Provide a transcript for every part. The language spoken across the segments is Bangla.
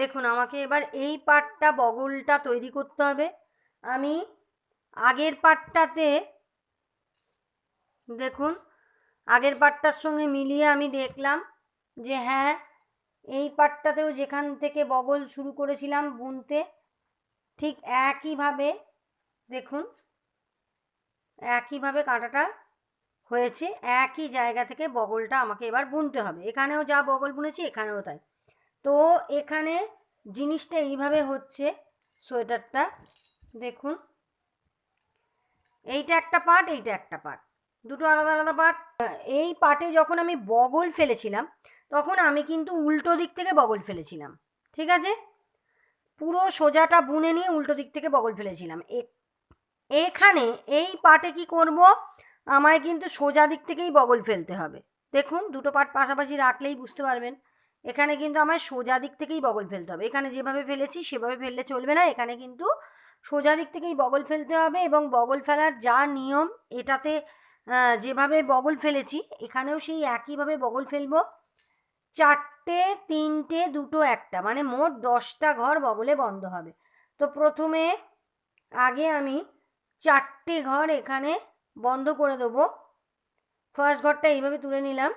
দেখুন, আমাকে এবার এই পাটটা বগলটা তৈরি করতে হবে। আমি আগের পাটটাতে, দেখুন, আগের পাটটার সঙ্গে মিলিয়ে আমি দেখলাম যে হ্যাঁ এই পাটটাতেও যেখান থেকে বগল শুরু করেছিলাম বুনতে, ঠিক একইভাবে, দেখুন, একইভাবে কাঁটাটা হয়েছে, একই জায়গা থেকে বগলটা আমাকে এবার বুনতে হবে। এখানেও যা বগল বুনেছি, এখানেও তাই। তো এখানে জিনিসটা এইভাবে হচ্ছে, সোয়েটারটা, দেখুন। এইটা একটা পার্ট, এইটা একটা পার্ট। দুটো আলাদা আলাদা পার্ট। এই পার্টে যখন আমি বগল ফেলেছিলাম, তখন আমি কিন্তু উল্টো দিক থেকে বগল ফেলেছিলাম, ঠিক আছে? পুরো সোজাটা বুনে নিয়ে উল্টো দিক থেকে বগল ফেলেছিলাম। এখানে এই পার্টে কি করব? আমায় কিন্তু সোজা দিক থেকেই বগল ফেলতে হবে। দেখুন, দুটো পার্ট পাশাপাশি রাখলেই বুঝতে পারবেন। এখানে কিন্তু আমার সোজা দিক থেকেই বগল ফেলতে হবে। এখানে যেভাবে ফেলেছি সেভাবে ফেললে চলবে না। এখানে কিন্তু সোজা দিক থেকেই বগল ফেলতে হবে এবং বগল ফেলার যা নিয়ম, এটাতে যেভাবে বগল ফেলেছি, এখানেও সেই একইভাবে বগল ফেলব। চারটে, তিনটে, দুটো, একটা মানে মোট দশটা ঘর বগলে বন্ধ হবে। তো প্রথমে, আগে আমি চারটে ঘর এখানে বন্ধ করে দেবো। ফার্স্ট ঘরটা এইভাবে তুলে নিলাম।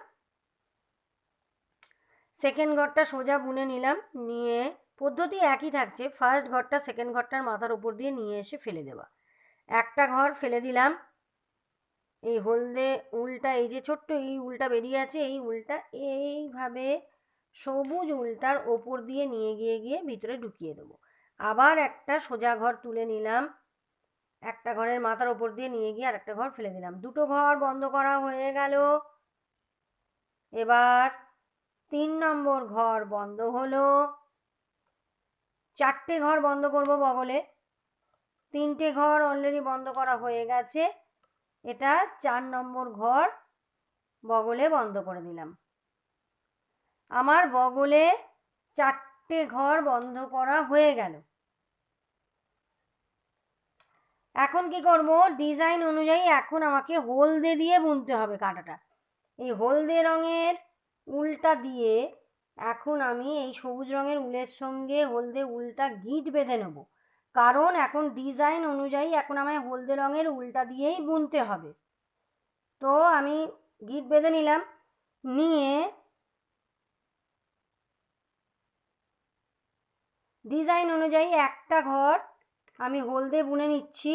সেকেন্ড ঘরটা সোজা বুনে নিলাম, নিয়ে পদ্ধতি একই থাকছে ফার্স্ট ঘরটা সেকেন্ড ঘরটার মাথার উপর দিয়ে নিয়ে এসে ফেলে দেওয়া। একটা ঘর ফেলে দিলাম, এই হলদে উলটা, এই যে ছোট্ট এই উলটা বেরিয়ে আছে, এই উলটা এইভাবে সবুজ উলটার ওপর দিয়ে নিয়ে গিয়ে গিয়ে ভিতরে ঢুকিয়ে দেবো। আবার একটা সোজা ঘর তুলে নিলাম, একটা ঘরের মাথার ওপর দিয়ে নিয়ে গিয়ে আর একটা ঘর ফেলে দিলাম। দুটো ঘর বন্ধ করা হয়ে গেল। এবার তিন নম্বর ঘর বন্ধ হলো। চারটে ঘর বন্ধ করব বগলে। তিনটে ঘর অলরেডি বন্ধ করা হয়ে গেছে। এটা চার নম্বর ঘর বগলে বন্ধ করে দিলাম। আমার বগলে চারটে ঘর বন্ধ করা হয়ে গেল। এখন কি করব? ডিজাইন অনুযায়ী এখন আমাকে হলদে দিয়ে বুনতে হবে কাঁটাটা। এই হলদে রঙের উলটা দিয়ে এখন আমি এই সবুজ রঙের উলের সঙ্গে হলদে উলটা গিট বেঁধে নেব। কারণ এখন ডিজাইন অনুযায়ী এখন আমায় হলদে রঙের উলটা দিয়েই বুনতে হবে। তো আমি গিট বেঁধে নিলাম, নিয়ে ডিজাইন অনুযায়ী একটা ঘর আমি হলদে বুনে নিচ্ছি।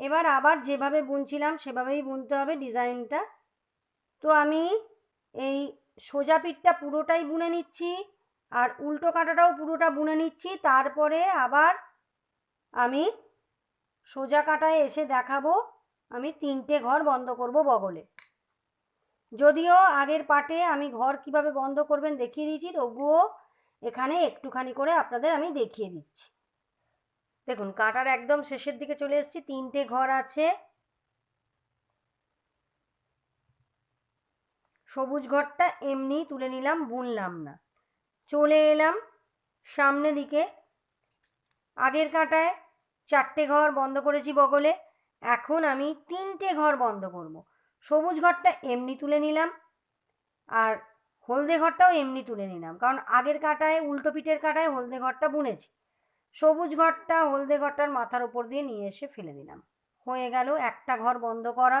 এবার আবার যেভাবে বুনছিলাম, সেভাবেই বুনতে হবে ডিজাইনটা। তো আমি এই সোজা পিঠটা পুরোটাই বুনে নিচ্ছি, আর উল্টো কাঁটাটাও পুরোটা বুনে নিচ্ছি। তারপরে আবার আমি সোজা কাঁটায় এসে দেখাবো, আমি তিনটে ঘর বন্ধ করব বগলে। যদিও আগের পাটে আমি ঘর কীভাবে বন্ধ করবেন দেখিয়ে দিয়েছি, তবুও এখানে একটুখানি করে আপনাদের আমি দেখিয়ে দিচ্ছি। দেখুন, কাঁটার একদম শেষের দিকে চলে এসেছি, তিনটে ঘর আছে। সবুজ ঘরটা এমনি তুলে নিলাম, বুনলাম না। চলে এলাম সামনে দিকে। আগের কাঁটায় চারটে ঘর বন্ধ করেছি বগলে, এখন আমি তিনটে ঘর বন্ধ করব। সবুজ ঘরটা এমনি তুলে নিলাম, আর হলদে ঘরটাও এমনি তুলে নিলাম, কারণ আগের কাঁটায়, উল্টো পিঠের কাঁটায় হলদে ঘরটা বুনেছি। সবুজ ঘরটা হলদে ঘরটার মাথার উপর দিয়ে নিয়ে এসে ফেলে দিলাম। হয়ে গেল একটা ঘর বন্ধ করা।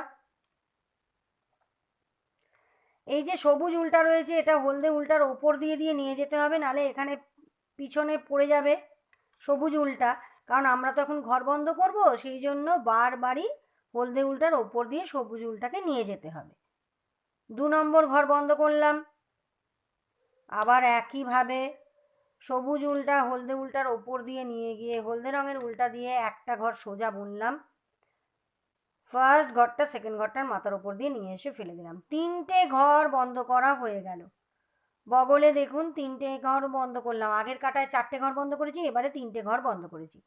এই যে সবুজ উল্টা রয়েছে, এটা হলদে উল্টার ওপর দিয়ে দিয়ে নিয়ে যেতে হবে, নালে এখানে পিছনে পড়ে যাবে সবুজ উল্টা। কারণ আমরা তো এখন ঘর বন্ধ করব, সেই জন্য বারবারই হলদে উল্টার ওপর দিয়ে সবুজ উল্টাকে নিয়ে যেতে হবে। দু নম্বর ঘর বন্ধ করলাম। আবার একইভাবে সবুজ উল্টা, হলদে উল্টার ওপর দিয়ে নিয়ে গিয়ে, হলদে রঙের উল্টা দিয়ে একটা ঘর সোজা বুনলাম। ফার্স্ট ঘরটা সেকেন্ড ঘরটার মাথার ওপর দিয়ে নিয়ে এসে ফেলে দিলাম। তিনটে ঘর বন্ধ করা হয়ে গেল। বগলে দেখুন, তিনটে ঘর বন্ধ করলাম। আগের কাটায় চারটে ঘর বন্ধ করেছি, এবারে তিনটে ঘর বন্ধ করেছি।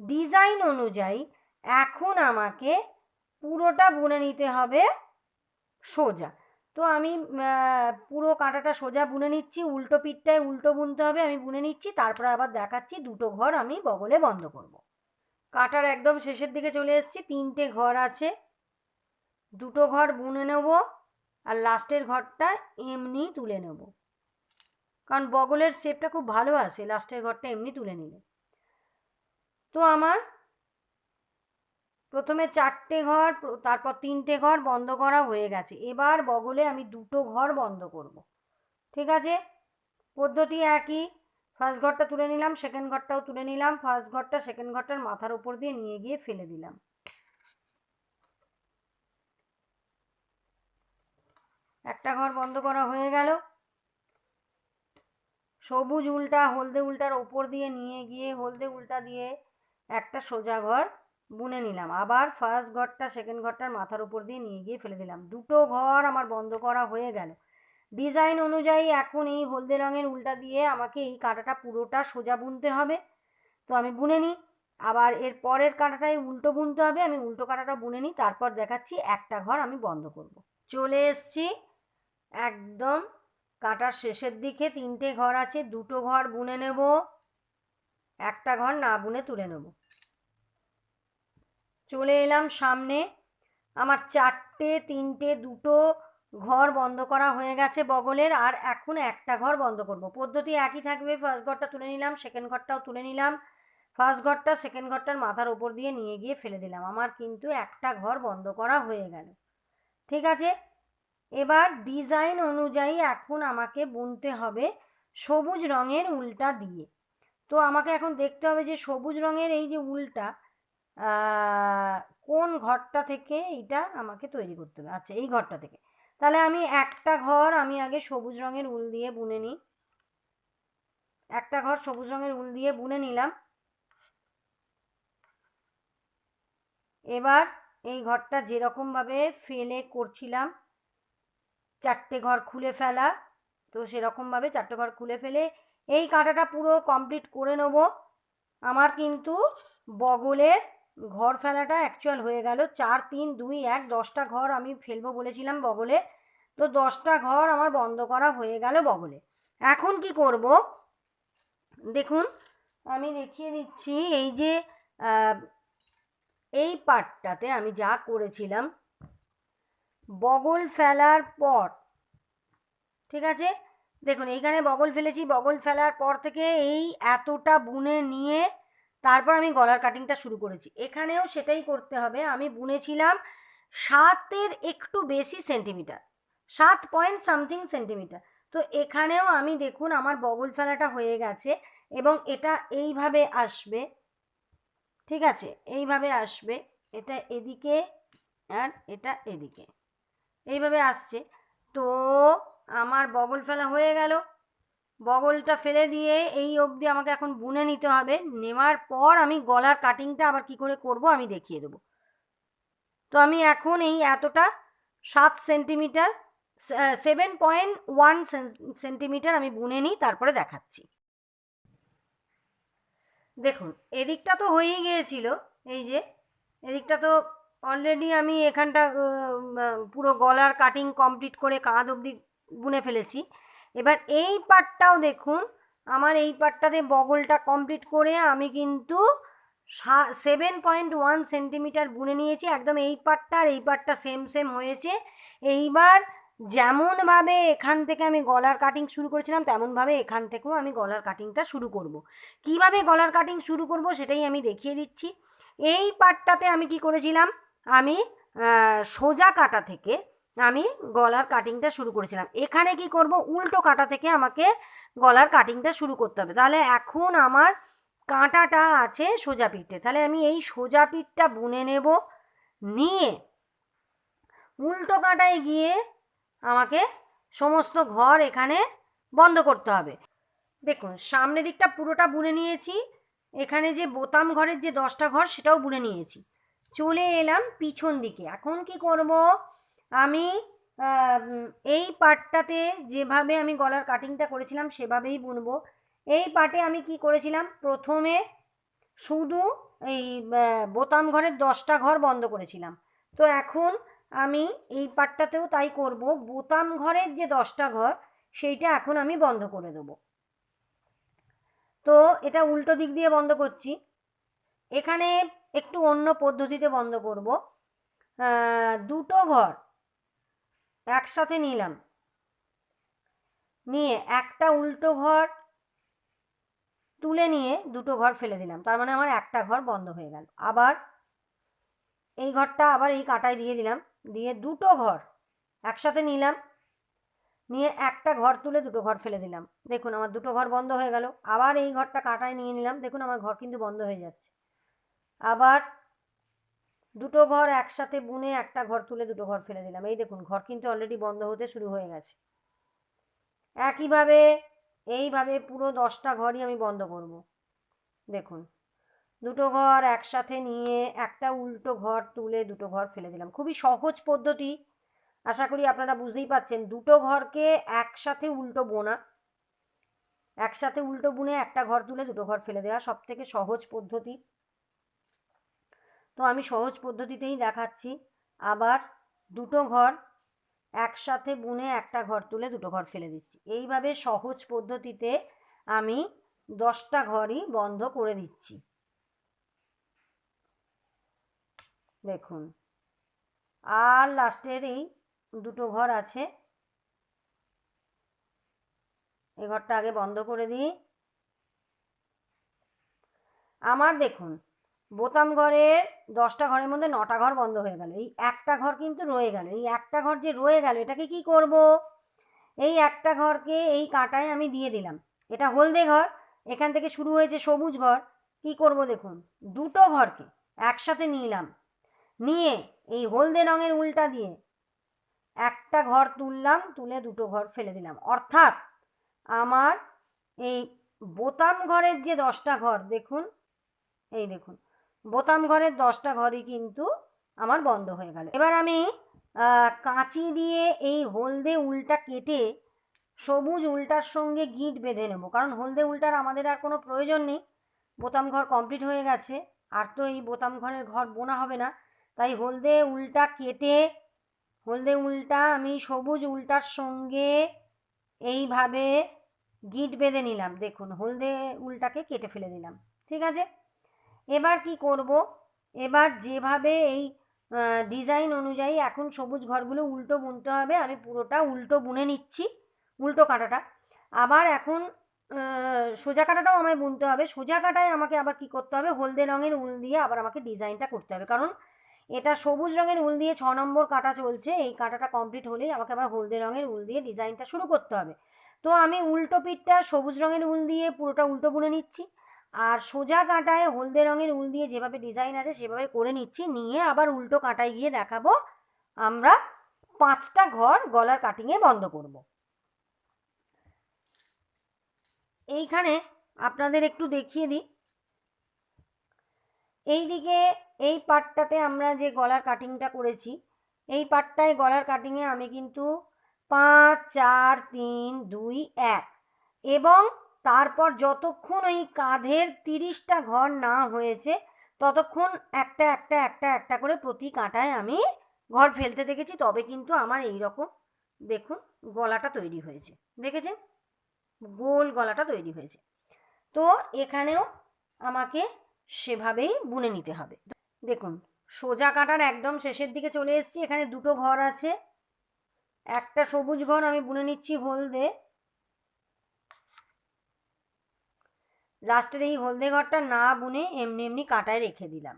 ডিজাইন অনুযায়ী এখন আমাকে পুরোটা বুনে নিতে হবে সোজা। তো আমি পুরো কাঁটাটা সোজা বুনে নিচ্ছি, উল্টো পিঠটায় উল্টো বুনতে হবে, আমি বুনে নিচ্ছি, তারপরে আবার দেখাচ্ছি দুটো ঘর আমি বগলে বন্ধ করব। কাটার একদম শেষের দিকে চলে এসেছি, তিনটে ঘর আছে, দুটো ঘর বুনে নেব, আর লাস্টের ঘরটা এমনি তুলে নেব কারণ বগলের শেপটা খুব ভালো আসে, লাস্টের ঘরটা এমনি তুলে নিলে তো আমার প্রথমে চারটে ঘর তারপর তিনটে ঘর বন্ধ করা হয়ে গেছে। এবার বগলে আমি দুটো ঘর বন্ধ করব। ঠিক আছে? পদ্ধতি একই। ফার্স্ট ঘরটা তুলে নিলাম সেকেন্ড ঘরটাও তুলে নিলাম। ফার্স্ট ঘরটা সেকেন্ড ঘরটার মাথার উপর দিয়ে নিয়ে গিয়ে ফেলে দিলাম। একটা ঘর বন্ধ করা হয়ে গেল। সবুজ উল্টা, হলদে উল্টার ওপর দিয়ে নিয়ে গিয়ে, হলদে উল্টা দিয়ে একটা সোজা ঘর বুনে নিলাম। আবার ফার্স্ট ঘরটা সেকেন্ড ঘরটার মাথার উপর দিয়ে নিয়ে গিয়ে ফেলে দিলাম। দুটো ঘর আমার বন্ধ করা হয়ে গেল। ডিজাইন অনুযায়ী এখন এই হলদে রঙের উল্টা দিয়ে আমাকে এই কাঁটাটা পুরোটা সোজা বুনতে হবে। তো আমি বুনে নিই। আবার এর পরের কাঁটাটাই উল্টো বুনতে হবে। আমি উল্টো কাঁটাটা বুনে নিই। তারপর দেখাচ্ছি একটা ঘর আমি বন্ধ করব। চলে এসছি। একদম কাঁটার শেষের দিকে তিনটে ঘর আছে। দুটো ঘর বুনে নেব। একটা ঘর না বুনে তুলে নেব। চলে এলাম সামনে। আমার চারটে, তিনটে, দুটো ঘর বন্ধ করা হয়ে গেছে বগলের, আর এখন একটা ঘর বন্ধ করব। পদ্ধতি একই থাকবে ফার্স্ট ঘরটা তুলে নিলাম সেকেন্ড ঘরটাও তুলে নিলাম। ফার্স্ট ঘরটা সেকেন্ড ঘরটার মাথার ওপর দিয়ে নিয়ে গিয়ে ফেলে দিলাম। আমার কিন্তু একটা ঘর বন্ধ করা হয়ে গেল। ঠিক আছে? এবার ডিজাইন অনুযায়ী এখন আমাকে বুনতে হবে সবুজ রঙের উল্টা দিয়ে। তো আমাকে এখন দেখতে হবে যে সবুজ রঙের এই যে উল্টা কোন ঘরটা থেকে এইটা আমাকে তৈরি করতে হবে? আচ্ছা এই ঘরটা থেকে। তাহলে আমি একটা ঘর আমি আগে সবুজ রঙের উল দিয়ে বুনে নিই। একটা ঘর সবুজ রঙের উল দিয়ে বুনে নিলাম। এবার এই ঘরটা যেরকমভাবে ফেলে করছিলাম, চারটে ঘর খুলে ফেলা, তো সেরকমভাবে চারটে ঘর খুলে ফেলে এই কাঁটাটা পুরো কমপ্লিট করে নেব। আমার কিন্তু বগলের ঘর ফেলাটা অ্যাকচুয়াল হয়ে গেল। চার, তিন, দুই, এক, দশটা ঘর আমি ফেলব বলেছিলাম বগলে। তো দশটা ঘর আমার বন্ধ করা হয়ে গেল বগলে। এখন কি করব? দেখুন, আমি দেখিয়ে দিচ্ছি এই যে এই পার্টটাতে আমি যা করেছিলাম, বগল ফেলার পর, ঠিক আছে? দেখুন, এইখানে বগল ফেলেছি। বগল ফেলার পর থেকে এই এতটা বুনে নিয়ে তারপর আমি গলার কাটিংটা শুরু করেছি। এখানেও সেটাই করতে হবে। আমি বুনেছিলাম সাতের একটু বেশি সেন্টিমিটার সাত পয়েন্ট সামথিং সেন্টিমিটার তো এখানেও আমি দেখুন আমার বগল ফেলাটা হয়ে গেছে এবং এটা এইভাবে আসবে, ঠিক আছে? এইভাবে আসবে, এটা এদিকে আর এটা এদিকে। এইভাবে আসছে। তো আমার বগল ফেলা হয়ে গেল। বগলটা ফেলে দিয়ে এই অবধি আমাকে এখন বুনে নিতে হবে। নেওয়ার পর আমি গলার কাটিংটা আবার কি করে করব আমি দেখিয়ে দেবো। তো আমি এখন এই এতটা সাত centimetre seven point one centimetre আমি বুনে নিই, তারপরে দেখাচ্ছি। দেখুন, এদিকটা তো হয়েই গিয়েছিল, এই যে, এদিকটা তো অলরেডি আমি এখানটা পুরো গলার কাটিং কমপ্লিট করে কাঁধ অবধি বুনে ফেলেছি। এবার এই পার্টটাও দেখুন। আমার এই পার্টটাতে বগলটা কমপ্লিট করে আমি কিন্তু সেভেন পয়েন্ট ওয়ান সেন্টিমিটার বুনে নিয়েছি। একদম এই পার্টটা আর এই পার্টটা সেম সেম হয়েছে। এইবার যেমনভাবে এখান থেকে আমি গলার কাটিং শুরু করেছিলাম, তেমনভাবে এখান থেকেও আমি গলার কাটিংটা শুরু করব। কীভাবে গলার কাটিং শুরু করব সেটাই আমি দেখিয়ে দিচ্ছি। এই পার্টটাতে আমি কি করেছিলাম? আমি সোজা কাটা থেকে আমি গলার কাটিংটা শুরু করেছিলাম। এখানে কি করব? উল্টো কাটা থেকে আমাকে গলার কাটিংটা শুরু করতে হবে। তাহলে এখন আমার কাঁটাটা আছে সোজা পিঠে। তাহলে আমি এই সোজা পিঠটা বুনে নেব, নিয়ে উল্টো কাঁটায় গিয়ে আমাকে সমস্ত ঘর এখানে বন্ধ করতে হবে। দেখুন, সামনের দিকটা পুরোটা বুনে নিয়েছি। এখানে যে বোতাম ঘরের যে দশটা ঘর সেটাও বুনে নিয়েছি। চলে এলাম পিছন দিকে। এখন কি করব? আমি এই পার্টটাতে যেভাবে আমি গলার কাটিংটা করেছিলাম, সেভাবেই বুনবো। এই পার্টে আমি কি করেছিলাম? প্রথমে শুধু এই বোতাম ঘরের দশটা ঘর বন্ধ করেছিলাম। তো এখন আমি এই পার্টটাতেও তাই করব। বোতাম ঘরের যে দশটা ঘর, সেইটা এখন আমি বন্ধ করে দেবো। তো এটা উল্টো দিক দিয়ে বন্ধ করছি। এখানে একটু অন্য পদ্ধতিতে বন্ধ করব। দুটো ঘর। একসাথে নিলাম। নিয়ে একটা উল্টো ঘর তুলে নিয়ে দুটো ঘর ফেলে দিলাম। তার মানে আমার একটা ঘর বন্ধ হয়ে গেল। আবার এই ঘরটা আবার এই কাঁটায় দিয়ে দিলাম। দিয়ে দুটো ঘর একসাথে নিলাম। নিয়ে একটা ঘর তুলে দুটো ঘর ফেলে দিলাম। দেখুন আমার দুটো ঘর বন্ধ হয়ে গেল। আবার এই ঘরটা কাঁটায় নিয়ে নিলাম। দেখুন আমার ঘর কিন্তু বন্ধ হয়ে যাচ্ছে। আবার দুটো ঘর একসাথে বুনে একটা ঘর তুলে দুটো ঘর ফেলে দিলাম। এই দেখুন, ঘর কিন্তু অলরেডি বন্ধ হতে শুরু হয়ে গেছে। একইভাবে, এইভাবে পুরো দশটা ঘরই আমি বন্ধ করব। দেখুন, দুটো ঘর একসাথে নিয়ে একটা উল্টো ঘর তুলে দুটো ঘর ফেলে দিলাম। খুবই সহজ পদ্ধতি, আশা করি আপনারা বুঝতেই পাচ্ছেন দুটো ঘরকে একসাথে উল্টো বোনা, একসাথে উল্টো বুনে একটা ঘর তুলে দুটো ঘর ফেলে দেওয়া সব থেকে সহজ পদ্ধতি। তো আমি সহজ পদ্ধতিতেই দেখাচ্ছি। আবার দুটো ঘর একসাথে বুনে একটা ঘর তুলে দুটো ঘর ফেলে দিচ্ছি। এইভাবে সহজ পদ্ধতিতে আমি দশটা ঘরই বন্ধ করে দিচ্ছি। দেখুন, আর লাস্টের এই দুটো ঘর আছে। এই ঘরটা আগে বন্ধ করে দিই। আমার দেখুন বোতাম ঘরের দশটা ঘরের মধ্যে নটা ঘর বন্ধ হয়ে গেল। এই একটা ঘর কিন্তু রয়ে গেল। এই একটা ঘর যে রয়ে গেল, এটাকে কি করব? এই একটা ঘরকে এই কাঁটায় আমি দিয়ে দিলাম। এটা হলদে ঘর, এখান থেকে শুরু হয়েছে সবুজ ঘর। কি করব দেখুন? দুটো ঘরকে একসাথে নিলাম। নিয়ে এই হলদে রঙের উল্টা দিয়ে একটা ঘর তুললাম, তুলে দুটো ঘর ফেলে দিলাম। অর্থাৎ আমার এই বোতাম ঘরের যে দশটা ঘর, দেখুন, এই দেখুন বোতাম ঘরের দশটা ঘরই কিন্তু আমার বন্ধ হয়ে গেল। এবার আমি কাঁচি দিয়ে এই হলদে উল্টা কেটে সবুজ উল্টার সঙ্গে গিঁট বেঁধে নেব। কারণ হলদে উল্টার আমাদের আর কোনো প্রয়োজন নেই। বোতাম ঘর কমপ্লিট হয়ে গেছে। আর তো এই বোতাম ঘরের ঘর বোনা হবে না। তাই হলদে উল্টা কেটে, হলদে উল্টা আমি সবুজ উল্টার সঙ্গে এইভাবে গিঁট বেঁধে নিলাম। দেখুন, হলদে উল্টাকে কেটে ফেলে দিলাম। ঠিক আছে? এবার কি করব? এবার যেভাবে এই ডিজাইন অনুযায়ী এখন সবুজ ঘরগুলো উল্টো বুনতে হবে, আমি পুরোটা উল্টো বুনে নিচ্ছি, উল্টো কাঁটাটা। আবার এখন সোজা কাঁটাটাও আমায় বুনতে হবে। সোজা কাঁটায় আমাকে আবার কি করতে হবে? হলদে রঙের উল দিয়ে আবার আমাকে ডিজাইনটা করতে হবে। কারণ এটা সবুজ রঙের উল দিয়ে ছ নম্বর কাটা চলছে, এই কাঁটাটা কমপ্লিট হলেই আমাকে আবার হলদে রঙের উল দিয়ে ডিজাইনটা শুরু করতে হবে। তো আমি উল্টো পিঠটা সবুজ রঙের উল দিয়ে পুরোটা উল্টো বুনে নিচ্ছি। আর সোজা কাঁটায় হলদে রঙের উল দিয়ে যেভাবে ডিজাইন আছে, সেভাবে করে নিচ্ছি। নিয়ে আবার উল্টো কাঁটায় গিয়ে দেখাবো। আমরা পাঁচটা ঘর গলার কাটিংয়ে বন্ধ করব। এইখানে আপনাদের একটু দেখিয়ে দিই। এই দিকে এই পার্টটাতে আমরা যে গলার কাটিংটা করেছি, এই পার্টটায় গলার কাটিংয়ে আমি কিন্তু পাঁচ, চার, তিন, দুই, এক এবং তারপর যতক্ষণ ওই কাঁধের তিরিশটা ঘর না হয়েছে, ততক্ষণ একটা একটা একটা একটা করে প্রতি কাঁটায় আমি ঘর ফেলতে দেখেছি। তবে কিন্তু আমার এই রকম দেখুন, গলাটা তৈরি হয়েছে। দেখেছেন? গোল গলাটা তৈরি হয়েছে। তো এখানেও আমাকে সেভাবেই বুনে নিতে হবে। দেখুন, সোজা কাটার একদম শেষের দিকে চলে এসেছি। এখানে দুটো ঘর আছে। একটা সবুজ ঘর আমি বুনে নিচ্ছি হলদে। লাস্টের এই হলদে ঘরটা না বুনে এমনি এমনি কাটায় রেখে দিলাম।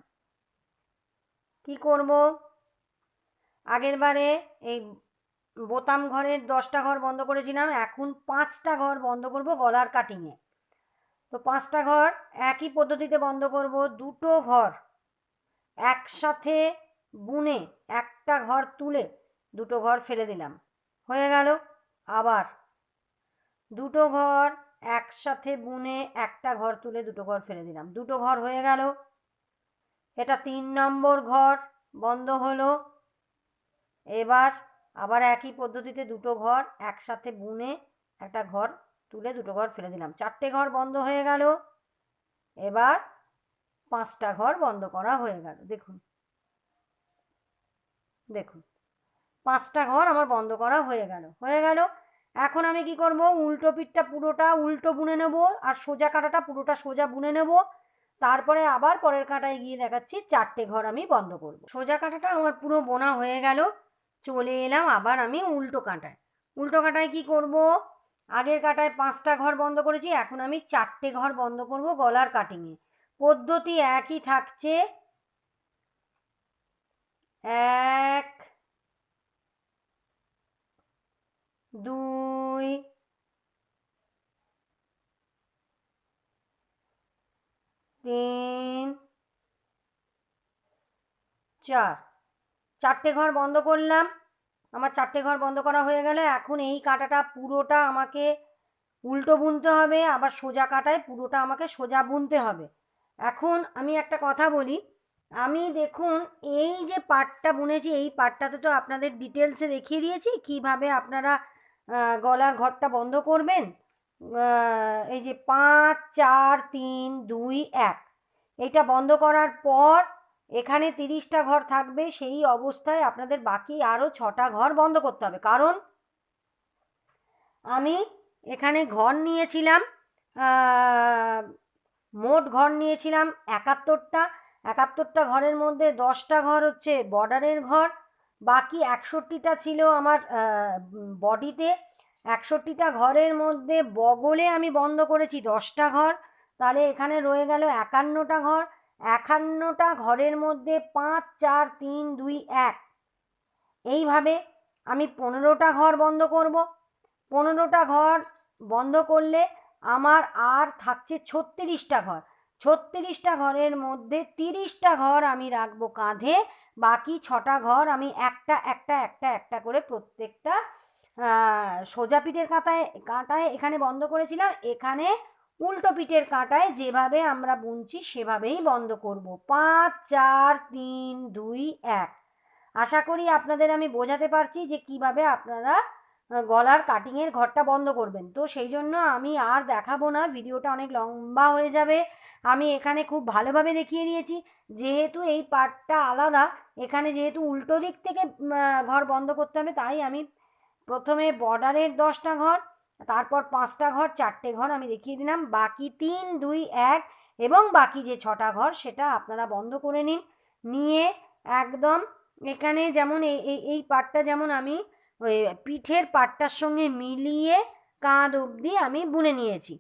কি করব? আগের বারে এই বোতাম ঘরের দশটা ঘর বন্ধ করেছিলাম, এখন পাঁচটা ঘর বন্ধ করব গলার কাটিংয়ে। তো পাঁচটা ঘর একই পদ্ধতিতে বন্ধ করব, দুটো ঘর একসাথে বুনে একটা ঘর তুলে দুটো ঘর ফেলে দিলাম। হয়ে গেল। আবার দুটো ঘর একসাথে বুনে একটা ঘর তুলে দুটো ঘর ফেলে দিলাম। দুটো ঘর হয়ে গেল। এটা তিন নম্বর ঘর, বন্ধ হলো। এবার আবার একই পদ্ধতিতে দুটো ঘর একসাথে বুনে একটা ঘর তুলে দুটো ঘর ফেলে দিলাম। চারটে ঘর বন্ধ হয়ে গেল। এবার পাঁচটা ঘর বন্ধ করা হয়ে গেল। দেখুন। দেখুন। পাঁচটা ঘর আমার বন্ধ করা হয়ে গেল। হয়ে গেল এখন আমি কি করব? উল্টো পিঠটা পুরোটা উল্টো বুনে নেব আর সোজা কাঁটাটা পুরোটা সোজা বুনে নেব। তারপরে আবার পরের কাঁটায় গিয়ে দেখাচ্ছি চারটে ঘর আমি বন্ধ করব। সোজা কাঁটাটা আমার পুরো বোনা হয়ে গেল। চলে এলাম আবার আমি উল্টো কাঁটায়। উল্টো কাঁটায় কি করব? আগের কাঁটায় পাঁচটা ঘর বন্ধ করেছি, এখন আমি চারটে ঘর বন্ধ করব গলার কাটিংয়ে। পদ্ধতি একই থাকছে। এক দুই, তিন, চার। চারটে ঘর বন্ধ করলাম। আমার চারটে ঘর বন্ধ করা হয়ে গেলে। এখন এই কাঁটাটা পুরোটা আমাকে উল্টো বুনতে হবে। আবার সোজা কাটায় পুরোটা আমাকে সোজা বুনতে হবে। এখন আমি একটা কথা বলি। আমি দেখুন, এই যে পাটটা বুনেছি, এই পাটটাতে তো আপনাদের ডিটেলসে দেখিয়ে দিয়েছি। কীভাবে আপনারা গলার ঘরটা বন্ধ করবেন? এই যে পাঁচ, চার, তিন, দুই, এক। এইটা বন্ধ করার পর এখানে তিরিশটা ঘর থাকবে, সেই অবস্থায় আপনাদের বাকি আরও ছটা ঘর বন্ধ করতে হবে। কারণ আমি এখানে ঘর নিয়েছিলাম মোট ঘর নিয়েছিলাম একাত্তরটা। একাত্তরটা ঘরের মধ্যে দশটা ঘর হচ্ছে বর্ডারের ঘর বাকি একষট্টিটা ছিল আমার বডিতে। একষট্টিটা ঘরের মধ্যে বগলে আমি বন্ধ করেছি দশটা ঘর। তাহলে এখানে রয়ে গেল একান্নটা ঘর। একান্নটা ঘরের মধ্যে পাঁচ, চার, তিন, দুই, এক। এইভাবে আমি পনেরোটা ঘর বন্ধ করব। পনেরোটা ঘর বন্ধ করলে আমার আর থাকছে ছত্রিশটা ঘর। ছত্রিশটা ঘরের মধ্যে তিরিশটা ঘর আমি রাখব কাঁধে, বাকি ছটা ঘর আমি একটা একটা একটা একটা করে প্রত্যেকটা সোজা পিঠের কাঁটায় কাঁটায় এখানে বন্ধ করেছিলাম, এখানে উল্টো পিঠের কাঁটায় যেভাবে আমরা বুনছি সেভাবেই বন্ধ করব। পাঁচ, চার, তিন, দুই, এক। আশা করি আপনাদের আমি বোঝাতে পারছি যে কীভাবে আপনারা গলার কাটিংয়ের ঘরটা বন্ধ করবেন। তো সেই জন্য আমি আর দেখাবো না, ভিডিওটা অনেক লম্বা হয়ে যাবে। আমি এখানে খুব ভালোভাবে দেখিয়ে দিয়েছি। যেহেতু এই পার্টটা আলাদা, এখানে যেহেতু উল্টো দিক থেকে ঘর বন্ধ করতে হবে, তাই আমি প্রথমে বর্ডারের দশটা ঘর, তারপর পাঁচটা ঘর, চারটে ঘর আমি দেখিয়ে দিলাম। বাকি তিন, দুই, এক এবং বাকি যে ছটা ঘর, সেটা আপনারা বন্ধ করে নিন। নিয়ে একদম এখানে যেমন এই এই- পাটটা যেমন আমি ওই পিঠের পাটটার সঙ্গে মিলিয়ে কাঁধ অবধি আমি বুনে নিয়েছি।